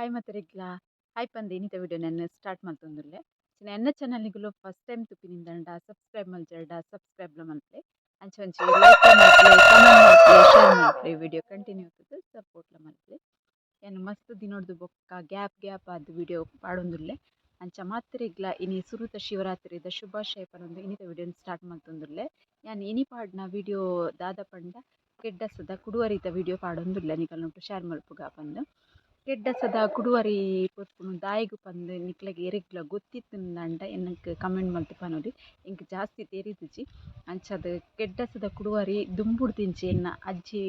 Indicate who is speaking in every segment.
Speaker 1: Hi ಮತ್ತರಿಗ್ಲ hi ಪಂದ್ ಇನ್ನಿತ video ನನ್ನ start ಮಲ್ತೊಂದುಲ್ಲೆ ನನ್ನ ಚಾನಲ್ನಿಗುಲು ಫಸ್ಟ್ ಟೈಮ್ ತುಪ್ಪಿನಿಂದಂಡ ಸಬ್ಸ್ಕ್ರೈಬ್ ಮಲ್ಜರ್ಡ ಸಬ್ಸ್ಕ್ರೈಬ್ ಮಲ್ಪೆ. ಅಂಚ ಒಂಚಿ ಲೈಕ್ ಮಲ್ಪೆ ಕಮೆಂಟ್ ಮಲ್ಪೆ ಶೇರ್ ಮಲ್ಪೆ ವಿಡಿಯೋ ಕಂಟಿನ್ಯೂ ಆಗ್ತದೆ ಸಪೋರ್ಟ್ಲ ಮಲ್ಪೆ. ಏನು ಮಸ್ತ್ ದಿನೊಡ್ದು ಬೊಕ್ಕ ಗ್ಯಾಪ್ ಗ್ಯಾಪ್ ಆದ ವಿಡಿಯೋ ಪಾಡೊಂದುಲ್ಲೆ ಅಂಚ ಮಾತ್ರೆಗ್ಲ ಇನಿ ಸುರುತ ಶಿವರಾತ್ರಿದ ಶುಭಾಶಯ ಪನೊಂದು ಇನಿತ ವಿಡಿಯೋ ಸ್ಟಾರ್ಟ್ ಮಲ್ತೊಂದುಲ್ಲೆ ನಾನು ಇನಿ ಪಾಡ್ನ ವಿಡಿಯೋ ದಾದ ಪಂಡ ಕೆಡ್ಡ ಸುದ ಕುಡುವರಿತ ವಿಡಿಯೋ ಪಾಡೊಂದುಲ್ಲೆ ನೋಟು ಶೇರ್ ಮಲ್ಪುಗ ಪಂದ್ ಕೆಡ್ಡಸದ ಕುಡುವರಿ ಪೊರ್ಪುನು ದಾಯಿಗ್ ಪಂದ್ ನಿಕ್ಲೆಗ್ ಎರೆಗ್ಲ ಗೊತ್ತಿತ್ತುಂಡಂಡ ಎನ್ನಕ್ ಕಮೆಂಟ್ ಮಲ್ತ್ ಪನೊಲಿ ಎಂಕ್ ಜಾಸ್ತಿ ತೆರಿದುಜಿ ಅಂಚಾದ್ ಕೆಡ್ಡಸದ ಕುಡುವರಿ ದುಂಬುಡ್ದಿಂಚಿ ಎನ್ನ ಅಜ್ಜಿ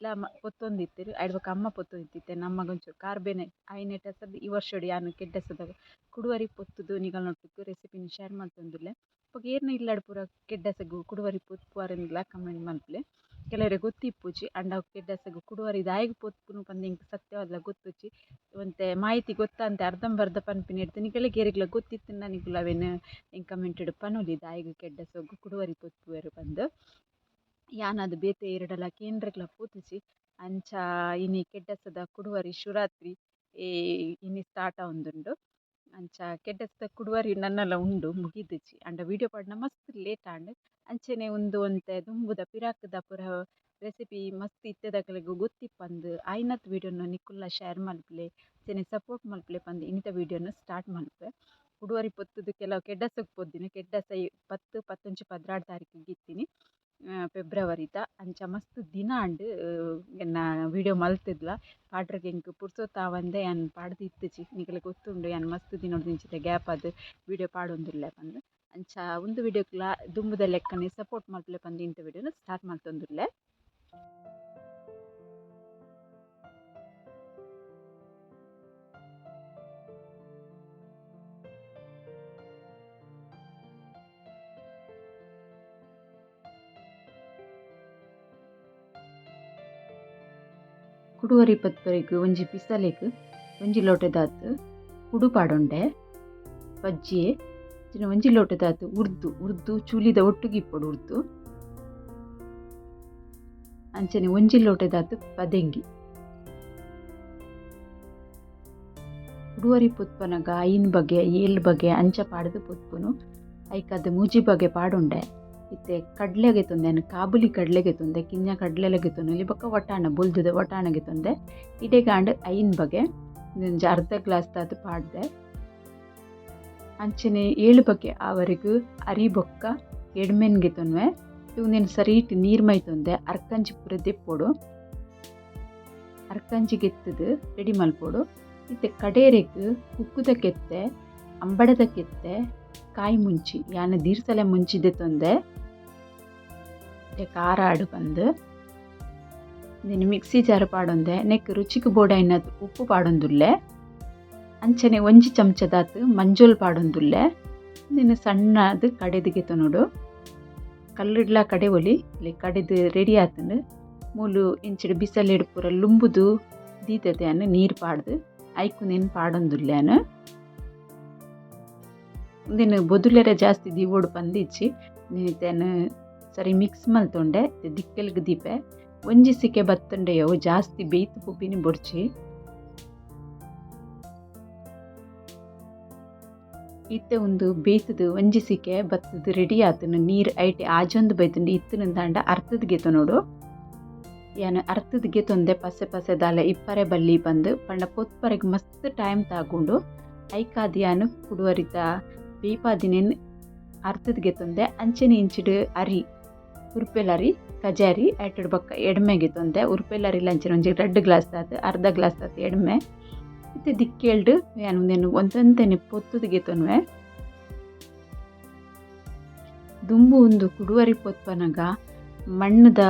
Speaker 1: ಲ ಪೊತ್ತೊಂದಿತ್ತೆರ್. ಐಡ್ ಬೊಕ ಅಮ್ಮ ಪೊತ್ತೊಂದಿತ್ತಿತ್ತೆ ನಮ್ಮಗ್ ಒಂಚೂರು ಕಾರ್ಬೇನೆ ಐನೆಟಸದ್ ಈ ವರ್ಷೊಡು ಯಾನ್ ಕೆಡ್ಡಸದ ಕುಡುವರಿ ಪೊತ್ತುದು ನಿಕಲ್ನೊಟ್ಟುಗು ರೆಸಿಪಿನ್ ಶೇರ್ ಮಲ್ತೊಂದುಲ್ಲೆ ಬೊಕ ಏರ್ನ ಇಲ್ಲಡ್ ಪೂರ ಕೆಡ್ಡಸಗ್ ಕುಡುವರಿ ಪೊತ್ಪುವೆರೆಂದುಲ ಕಮೆಂಟ್ ಮಲ್ಪುಲೆ ಕೆಲವೆರೆ ಗೊತ್ತಿಪ್ಪುಜಿ ಆಂಡ ಕೆಡ್ಡಸಗ್ ಕುಡುವರಿ ದಾಯಿಗ್ ಪೋತ್ಪುನು ಪಂದ್ ಸತ್ಯವಾದ್ಲ ಗೊತ್ತುಜಿ ಒಂತೆ ಮಾಹಿತಿ ಗೊತ್ತಂತೆ ಅರ್ಧಂಬರ್ಧ ಪನ್ಪಿನ ನಿಕಲೆಗ್ ಎರೆಗ್ಲ ಗೊತ್ತಿತ್ತುಂಡ ನಿಕುಲು ಅವೆನ್ ಎಂಕ್ ಕಮೆಂಟೆಡ್ ಪನೊಲಿ ದಾಯಿಗ್ ಕೆಡ್ಡಸಗ್ ಕುಡುವರಿ ಪೊತ್ಪುವೆರ್ ಪಂದ್ ಯಾನ್ ಅದ್ ಬೇತೆ ಎರಡಲ ಕೇಂದ್ರಗ್ಲ ಪೋತುಜಿ ಅಂಚ, ಇನಿ ಕೆಡ್ಡಸದ ಕುಡುವರಿ ಶಿವರಾತ್ರಿ ಇನಿ ಸ್ಟಾರ್ಟ್ ಆವೊಂದುಂಡು. ಅಂಚ ಕೆಡ್ಡಸದ ಕುಡುವರಿ ನನ್ನಲ ಉಂಡು ಮುಗಿದುಜಿ ಆಂಡ ವಿಡಿಯೋ ಪಾಡ್ನ ಮಸ್ತ್ ಲೇಟ್ ಆಂಡ್ ಅಂಚನೆ ಉಂದು ಒಂತೆ ದುಂಬುದ ಪಿರಾಕುದ ಪೂರ ರೆಸಿಪಿ ಮಸ್ತ್ ಇತ್ತೆದಕ್ಲೆಗ್ ಗೊತ್ತಿಪ್ಪಂದ್ ಐನತ್ ವಿಡಿಯೋನ ನಿಕ್ಕುಲ್ಲ ಶೇರ್ ಮಲ್ಪುಲೆ, ಅಂಚನೆ ಸಪೋರ್ಟ್ ಮಲ್ಪುಲೆ ಪಂದ್ ಇನ್ನಿತ ವಿಡಿಯೋನ ಸ್ಟಾರ್ಟ್ ಮಲ್ಪೆ. ಕುಡುವರಿ ಪೊತ್ತುದು ಕೆಲವು ಕೆಡ್ಡಸಗ್ ಪೊದ್ದಿನಿ, ಕೆಡ್ಡಸ ಪತ್ತು ಪತ್ತೊಂಜಿ ಪದ್ರಾಡ್ ತಾರೀಕಿಗೆ ಇತ್ತಿನಿ. ಫೆಬ್ರವರಿದ ಅಂಚ ಮಸ್ತ್ ದಿನ ಆಂಡ್ ಎನ್ನ ವಿಡಿಯೋ ಮಲ್ತುದ್ಲ. ಪಾಡ್ರೆಗ್ ಎಂಕ್ ಪುರ್ಸೊತ್ ಆವಂದೆ ಯಾನ್ ಪಾಡ್ದ್ ಇತ್ತಿಜಿ ನಿಕ್ಲೆಗ್ ಗೊತ್ತುಂಡು ಯಾನ್ ಮಸ್ತ್ ದಿನೊಡು ದಿಂಚಿದ ಗ್ಯಾಪ್ ಆದ್ ವಿಡಿಯೋ ಪಾಡೊಂದುಲ್ಲೆ ಪಂದ್ ಅಂಚ ಉಂದು ವಿಡಿಯೋಕ್ಲ ದುಂಬುದ ಲೆಕ್ಕನೆ ಸಪೋರ್ಟ್ ಮಲ್ಪುಲೆ ಪಂದ್ ಇಂತ ವಿಡಿಯೋನ ಸ್ಟಾರ್ಟ್ ಮಲ್ತೊಂದುಲ್ಲೆ ಕುಡುವರಿ ಪತ್ಪರೆಗ್ ಒಂಜಿ ಪಿಸಲೆಗ್ ಒಂಜಿ ಲೋಟದಾತ್ ಕುಡು ಪಾಡೊಂಡೆ ಬಜ್ಜಿಯೇ ಅಂಚಿನ ಒಂಜಿ ಲೋಟದಾತ್ ಉರ್ದು ಉರ್ದು ಚೂಲಿದ ಒಟ್ಟುಗ್ ಉರ್ದು ಅಂಚನೆ ಒಂಜಿ ಲೋಟದಾತ್ ಪದೆಂಗಿ ಕುಡುವರಿ ಪುತ್ಪನಗ ಐನ್ ಬಗೆ ಏಲ್ ಬಗೆ ಅಂಚ ಪಾಡ್ದ್ ಪೊತ್ಪುನು ಐಕದ ಮೂಜಿ ಬಗೆ ಪಾಡೊಂಡೆ ಇತ್ತೆ, ಕಡಲೆಗೆ ತೊಂದೆ ಕಾಬುಲಿ ಕಡಲೆಗೆ ತೊಂದೆ ಕಿಂಜ ಕಡ್ಲೆಲೆಗೆ ತೊಂದೆ ಬೊಕ್ಕ ವಟಾಣ, ಬುಲ್ದುದು ವಟಾಣಗೆ ತೊಂದೆ. ಇಡೆಗಾಂಡ್ ಐನ್ ಬಗೆ ಒಂಜಿ ಅರ್ಧ ಗ್ಲಾಸ್ ದಾದ್ ಪಾಡ್ದೆ. ಅಂಚನೆ ಏಳು ಬಗೆ ಆವರೆಗ್ ಅರಿ ಬೊಕ್ಕ ಎಡ್ಮೆನ್ಗೆ ತೊನ್ವೆ. ಸರಿ ಇಟ್ ನೀರ್ ಮೈ ತೊಂದೆ, ಅರ್ಕಂಜಿ ಪೂರ ದಿಪ್ಪೋಡು. ಅರ್ಕಂಜಿ ಗೆತ್ತದು ರೆಡಿ ಮಲ್ಪೋಡು. ಇತ್ತೆ, ಕಡೇರೆಗೆ ಕುಕ್ಕುದ ಕೆತ್ತೆ, ಅಂಬಡದ ಕೆತ್ತೆ, ಕಾಯಿ ಮುಂಚಿ, ಯಾನ ದೀರ್ಸಲೆ ಮುಂಚಿದೆ ತೊಂದೆ. ಖಾರ ಆಡು ಪಂದ್ ಇಂದಿನ ಮಿಕ್ಸಿ ಜಾರ್ ಪಾಡೊಂದೆ, ನೆಕ್ ರುಚಿಗ್ ಬೋಡಾಯಿನದ್ ಉಪ್ಪು ಪಾಡೊಂದುಲ್ಲೆ, ಅಂಚನೆ ಒಂಜಿ ಚಮಚದಾತು ಮಂಜೋಲ್ ಪಾಡೊಂದುಲ್ಲೆ ಇಂದಿನ ಸಣ್ಣದ್ ಕಡೆದಿಗೆ ತೊನೊಡು ಕಲ್ಲಿಡ್ಲ ಕಡೆ ಒಲಿ, ಇಲ್ಲಿ ಕಡೆದ್ ರೆಡಿ ಆತುಂಡು ಮೂಲು ಇಂಚಿಡ್ ಬಿಸಲೆಡ್ ಪೂರ ಲುಂಬುದು ದೀತೆತೆ ಅನ್ ನೀರ್ ಪಾಡ್ದ್ ಐಕುನೆನ್ ಪಾಡೊಂದುಲ್ಲೆನ್ ಉಂದೆನ್ ಬೊದುಲೆರ ಜಾಸ್ತಿ ದೀವೋಡು ಪಂದಿಚ್ಚಿ ನಿತೆನ್ ಸರಿ ಮಿಕ್ಸ್ ಮಲ್ತೊಂಡೆ, ದಿಕ್ಕೆಲ್ಗ್ ದೀಪೆ. ಒಂಜಿ ಸಿಕೆ ಬತ್ತುಂಡೆಯೋ ಜಾಸ್ತಿ ಬೇಯ್ತು ಪುಪ್ಪಿನಿ ಬುಡ್ಚಿ ಇತ್ತೆ ಉಂದು ಬೇಯ್ತದು ಒಂಜಿ ಸಿಕೆ ಬತ್ತದು ರೆಡಿ ಆತನು. ನೀರ್ ಐಟೆ ಆಜೊಂದು ಬೈತುಂಡು, ಇತ್ತನ ದಾಂಡ ಅರ್ಥದ ಗೀತ ನೋಡು. ಏನು ಅರ್ಥದ ಗೆತೊಂದೆ ಪಸೆ ಪಸೆ ದಾಲ ಇಪ್ಪರೆ ಬಲ್ಲಿ ಬಂದು, ಪಂಡ ಪೊತ್ಪರೆಗೆ ಮಸ್ತ್ ಟೈಮ್ ತಾಗೊಂಡು, ಐಕಾದಿಯಾನು ಯಾನ್ ಕುಡುವರಿತ ಬೇಯ್ಪಾದಿನೆನ್ ಅರ್ಥದ ಗೆತೊಂದೆ ಅಂಚನೆ ಇಂಚಿಡು ಅರಿ. ಉರ್ಪೆಲರಿ, ಕಜಾರಿ ಐಟಡ್ ಬಕ್ಕ ಎಡ್ಮೆಗೆ ತೊಂದೆ ಉರುಪೆಲಾರಿ ಲಂಚಿನ ಒಂಜಿ ರಡ್ಡ್ ಗ್ಲಾಸ್ ದಾತ್, ಅರ್ಧ ಗ್ಲಾಸ್ ದಾತ್ ಎಡ್ಮೆ. ಇತ್ತೆ ದಿಕ್ಕೇಳ್ಡು ಏನು ಉಂದೆನ್ ಒಂದಂತೆನೆ ಪೊತ್ತುದಿಗೆ ತೊನ್ವೆ ದುಂಬು ಒಂದು ಕುಡುವರಿ ಪೊತ್ಪನಗ ಮಣ್ಣದ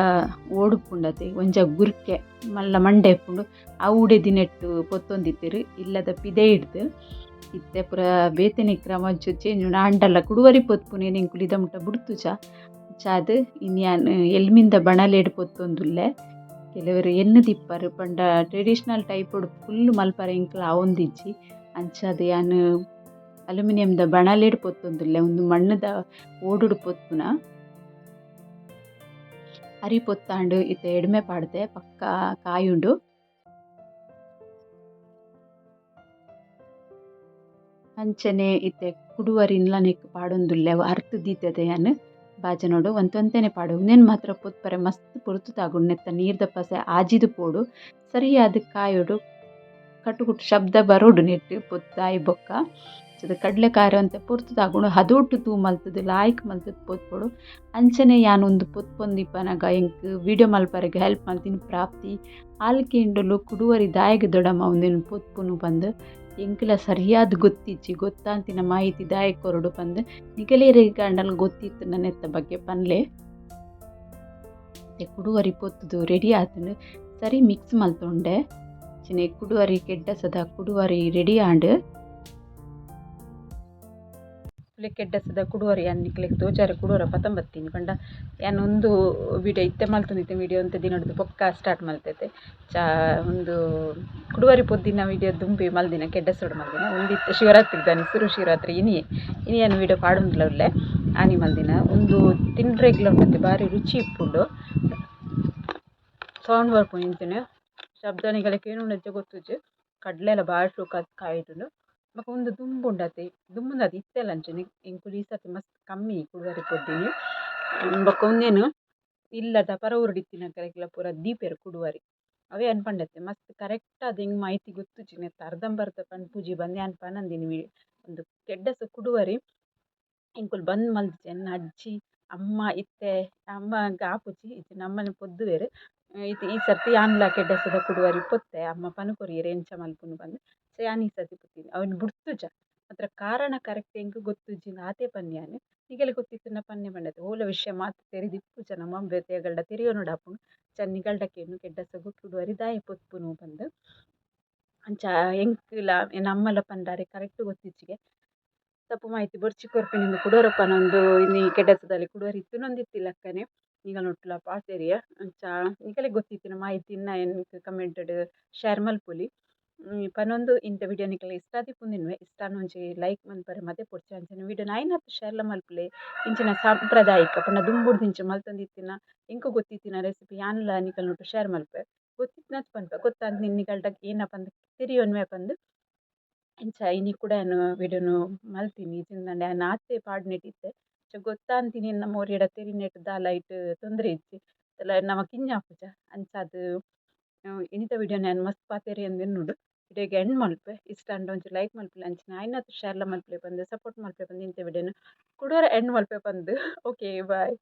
Speaker 1: ಓಡು ಪುಂಡತೆ, ಒಂಜ ಗುರ್ಕೆ, ಮಲ್ಲ ಮಂಡೆ ಪುಂಡು, ಆ ಉಡೆ ದಿನೆಟ್ಟು ಪೊತ್ತೊಂದಿತ್ತಿರು, ಇಲ್ಲದ ಪಿದೆ ಹಿಡ್ದು ಇತ್ತೆ ಪುರ ಬೇತನಿ ಕ್ರಮ ಚೇಂಜ್ ಉಂಡು. ಆಂಡಲ ಕುಡುವರಿ ಪೊತ್ಪುನ ಮುಟ್ಟ ಬುಡ್ತು ಮುಟ ಬುಡ್ತು ಚಾ ಚಾದ್ ಇನ್ ಯಾನ್ ಎಲ್ಮಿಂದ ಬಣಲೆಡ್ ಪೊತ್ತೊಂದುಲ್ಲೆ ಕೆಲವೆರ್ ಎಣ್ಣೆ ದಿಪ್ಪರ್ ಪಂಡ ಟ್ರೆಡಿಷನಲ್ ಟೈಪುಡು ಫುಲ್ ಮಲ್ಪರೆ ಎಂಕ್ಲ ಅವೊಂದಿಜ್ಜಿ ಅಂಚಾದ್ ಯಾನ್ ಅಲ್ಯುಮಿನಿಯಂದ ಬಣಲೆಡ್ ಪೊತ್ತೊಂದುಲ್ಲೆ ಉಂದು ಮಣ್ಣದ ಓಡುಡು ಪೊತ್ಪುನ ಅರಿ ಪೊತ್ತಾಂಡ್ ಇತ್ತೆ ಎಡ್ಮೆ ಪಾಡ್ದೆ ಪಕ್ಕ ಕಾಯುಂಡು ಅಂಚನೆ ಇತ್ತೆ ಕುಡುವರಿನ್ಲ ನೆಕ್ ಪಾಡೊಂದುಲ್ಲೆ ಅರ್ತ್ ದೀತೆದೆ ಯಾನ್ ಬಾಜನೋಡು ಒಂತೊಂತೇನೆ ಪಾಡು. ಉಂದೆನ್ ಮಾತ್ರ ಪೊತ್ಪರೆ ಮಸ್ತ್ ಪುರುತು ತಾಗುಂಡು ನೆತ್ತ ನೀರ್ದ ಪಸೆ ಆಜಿದು ಪೋಡು. ಸರಿಯಾದ ಕಾಯೋಡು ಕಟ್ಟುಕುಟ್ಟು ಶಬ್ದ ಬರೋಡು ನೆಟ್ಟ್ ಪುತ್ತಾಯಿ ಬೊಕ್ಕ. ಅಂಚಾದ್ ಕಡ್ಲೆ ಕಾರ್ಯ ಅಂತ ಪೊರ್ತು ದಾಗುಂಡು ಹದೋಟು ತೂ ಮಲ್ತುದು, ಲಾಯ್ಕ್ ಮಲ್ತುದು ಪೊತ್ಪೊಡು ಅಂಚನೆ ಯಾನೊಂದು ಪೊತ್ಪೊಂದಿಪ್ಪನಗ ಎಂಕ್ ವಿಡಿಯೋ ಮಲ್ಪರೆಗ್ ಹೆಲ್ಪ್ ಮಲ್ತಿನ ಪ್ರಾಪ್ತಿ. ಆಲ್ಕೆಂಡುಲು ಕುಡುವರಿ ದಾಯಗ ದೊಡಮ ಒಂದಿನ ಪೊತ್ಪುನು ಬಂದು, ಎಂಕ್ಲ ಸರಿಯಾದ ಗೊತ್ತಿಚ್ಚಿ, ಗೊತ್ತಾಂತಿನ ಮಾಹಿತಿ ದಾಯೆ ಬಂದು ಪಂದ್ ನಿಗಲೇರೆಗ್ ಗೊತ್ತಿತ್ತು ನನ್ನ ಎತ್ತ ಬಗ್ಗೆ ಪನ್ಲೆ. ಕುಡುವರಿ ಪೊತ್ತದು ರೆಡಿ ಆತನು ಸರಿ ಮಿಕ್ಸ್ ಮಲ್ತೊಂಡೆ. ಅಂಚನೆ ಕುಡುವರಿ ಕೆಡ್ಡಸದ ಕುಡುವರಿ ರೆಡಿ ಆಂಡ್. ಕುಲೆಗ್ ಕೆಡ್ಡಸದ ಕುಡುವರಿ ಯಾನ್ ನಿಕ್ಲೆಗ್ ತೋಜಾರೆ ಕುಡುವರ ಪತನ್ ಬತ್ತೀನಿ ಪಂಡ ಯಾನ್ ಉಂದು ವಿಡಿಯೋ ಇತ್ತೆ ಮಲ್ತೊಂದಿತ್ತೆ ವಿಡಿಯೋ ಅಂತ ದಿನಡ್ದು ಪೊಕ್ಕ ಸ್ಟಾರ್ಟ್ ಮಲ್ತೆತೆ. ಚಾ ಉಂದು ಕುಡುವರಿ ಪೊದ್ದಿನ ವಿಡಿಯೋ ದುಂಬಿ ಮಲ್ದಿನ ಕೆಡ್ಡಸೋಡು ಮಲ್ದಿನ. ಉಂದಿತ್ತ ಶಿವರಾತ್ರಿ ದಾನಿ, ಸುರು ಶಿವರಾತ್ರಿ ಇನಿ ಇನಿಯನ್ ವಿಡಿಯೋ ಪಾಡೊಂದುಲ್ಲ ಉಲ್ಲೆ ಆನಿ ಮಲ್ದಿನ. ಉಂದು ತಿನ್ರೆಗ್ಲ ಉಂಡತೆ ಬಾರಿ ರುಚಿ ಇಪ್ಪುಂಡು. ಸೌಂಡ್ ಬರ್ಪುಂಡು ಶಬ್ದನಿಗಳಿಗೆ ಏನು ನಿಗಲೆಗ್ ಕೇನುಂಡು ಕಡಲೆ ಶೋಕಾದ್ ಕಾಯಿಟುಂಡು ಬೊಕ ಉಂದು ದುಂಬುಂಡತೆ ಅದು ಇತ್ತೆಲ ಅಂಚನೆ ಎಂಕುಲು ಈ ಸರ್ತಿ ಮಸ್ತ್ ಕಮ್ಮಿ ಕುಡುವರಿ ಪೊದ್ದಿನಿ ಬೊಕ ಉಂದೆನ್ ಇಲ್ಲದ ಪರ ಊರುಡು ಇತ್ತಿನಕಲೆಗ್ಲ ಪೂರ ದೀಪೆರ್ ಕುಡುವರಿ ಅವೇ ಅನ್ಪಂಡತೆ ಮಸ್ತ್ ಕರೆಕ್ಟ್ ಆದ್ ಎಂಗ್ ಮಾಹಿತಿ ಗೊತ್ತುಜಿ ನೆತ್ತ ಅರ್ಧಂಬರ್ಧ ಪೂಜಿ ಬಂದೆ ಅನ್ಪ ಪನಂದಿನಿ ಉಂದು ಕೆಡ್ಡಸ ಕುಡುವರಿ ಎಂಕುಲು ಬಂದ್ ಮಲ್ತಿಜಿ ಎನ್ನ ಅಜ್ಜಿ ಅಮ್ಮ ಇತ್ತೆ ಅಮ್ಮಗ್ ಆಪುಜಿ ಇಜ್ಜಿ ನಮ್ಮನೆ ಪೊದ್ದುವೆರ್ ಇತ್ತೆ ಈ ಸರ್ತಿ ಯಾನ್ಲ ಕೆಡ್ಡಸದ ಕುಡುವರಿ ಪೊತ್ತೆ, ಅಮ್ಮ ಪನ್ಪ್ ಕೊರಿಯೆರ್ ಎಂಚ ಮಲ್ಪುನು ಪಂದ್ ಯಾನ್ ಈ ಸರ್ತಿ ಪೊತ್ತಿನಿ. ಅವೆನ್ ಬುಡ್ತುಜ ಮಾತ್ರ ಕಾರಣ ಕರೆಕ್ಟ್ ಎಂಕ್ ಗೊತ್ತುಜ್ಜಿಂಡ ಆತೆ ಪನ್ನಿ ಯಾನ್ ಗೊತ್ತಿತ್ತುನ ಪನ್ನೆ ಪಂಡತೆ ಓಲ ವಿಷಯ ಮಾತು ತೆರೆದಿಪ್ಪು ಜನ ಮಂಬೆ ಬೇತೆಗಲ್ಡ ತೆರಿಯೊನುಡು ಆಪುಂಡು ಅಂಚ ನಿಗಲ್ಡ ಕೇನು ಕೆಡ್ಡಸ ಕುಡುವರಿ ದಾಯೆ ಪೊತ್ಪುನು ಪಂದ್ ಅಂಚ ಎಂಕ್ಲ ನಮ್ಮಲ ಪಂಡಾರೆ ಕರೆಕ್ಟ್ ಗೊತ್ತಿಜ್ಜಿಗೆ ತಪ್ಪು ಮಾಹಿತಿ ಬೊರ್ಚಿ ಕೊರ್ಪಿನಿಂದ ಕುಡೊರಪ್ಪನೊಂದು ಇನ್ನಿ ಇತ್ತು ಕುಡುವರಿ ಇತ್ತುನೊಂದಿತ್ತಿಲಕ್ಕನೆ ನಿಗಲ್ ಒಟ್ಲ ಪಾತೆರ್ಯ ಅಂಚ ನಿಗಲೆಗ್ ಗೊತ್ತಿತ್ತಿನ ಮಾಹಿತಿ ಇನ್ನ ಎನ್ಕ್ ಕಮೆಂಟ್ಡ್ ಶೇರ್ ಮಲ್ಪೊಲಿ ಪನೊಂದು ಇಂತ ವಿಡಿಯೋ ನಿಕಲ್ಗೆ ಇಷ್ಟ ಆದಿಪ್ಪುಂದೆನ್ವೆ ಇಷ್ಟ ಆಂಡೊಂಜಿ ಲೈಕ್ ಮನ್ಪರೆ ಮತ್ತೆ ಪೊರ್ಚಿ ಅಂಚನೆ ವಿಡಿಯೋನ ಐನತ್ತು ಶೇರ್ಲ ಮಲ್ಪುಲೆ ಇಂಚಿನ ಸಾಂಪ್ರದಾಯಿಕ ಪಂಡ ದುಂಬುಡ್ದಿಂಚ ಮಲ್ತೊಂದಿತ್ತಿನ ಎಂಕ್ ಗೊತ್ತಿತ್ತಿನ ರೆಸಿಪಿ ಯಾನ್ಲ ನೋಟು ಶೇರ್ ಮಲ್ಪೆ ಗೊತ್ತಿತ್ತ್ಂಡತ ಪನ್ಪೆ, ಗೊತ್ತಾಂದ್ ನಿಗಲ್ಡ ಏನ ಪಂದ್ ತಿರಿಯೊನ್ವೆ ಪಂದ್ ಇಂಚ, ಇನಿ ಕೂಡ ಯಾನ್ ವಿಡಿಯೋನು ಮಲ್ತೀನಿ. ಇಜ್ಜಿಂಡ ಯಾನ್ ಆತೆ ಪಾಡ್ನೆಟ್ ಇತ್ತೆ ಅಂಚ ಗೊತ್ತಾಂತಿನಿ ಎನ್ನ ಮೋರಿಯಡ ತೆರಿನೆಟ್ ದಾಲ ಐಟ್ ತೊಂದ್ರೆ ಇಜ್ಜಿ ನಮ ಕಿಂಜಾಪುಜ ಅಂಚಾದ್ ಇಂತ ವಿಡಿಯೋನ ಯಾನ್ ಮಸ್ತ್ ಪಾತೆರಿ ಅಂದ್ ಎನ್ನುಡು ವಿಡಿಯೋಗೆ ಎಂಡ್ ಮಲ್ಪೆ. ಇಷ್ಟ ಆಂಡೊಂಜಿ ಲೈಕ್ ಮಲ್ಪುಲೆ ಅಂಚಿನ ಐನತ್ತು ಶೇರ್ಲ ಮಲ್ಪುಲೆ ಪಂದ್ ಸಪೋರ್ಟ್ ಮಲ್ಪೆ ಪಂದ್ ಇಂತ ವಿಡಿಯೋನು. ಕುಡೂರ ಎಂಡ್ ಮಲ್ಪೆ ಪಂದ್ ಓಕೆ ಬಾಯ್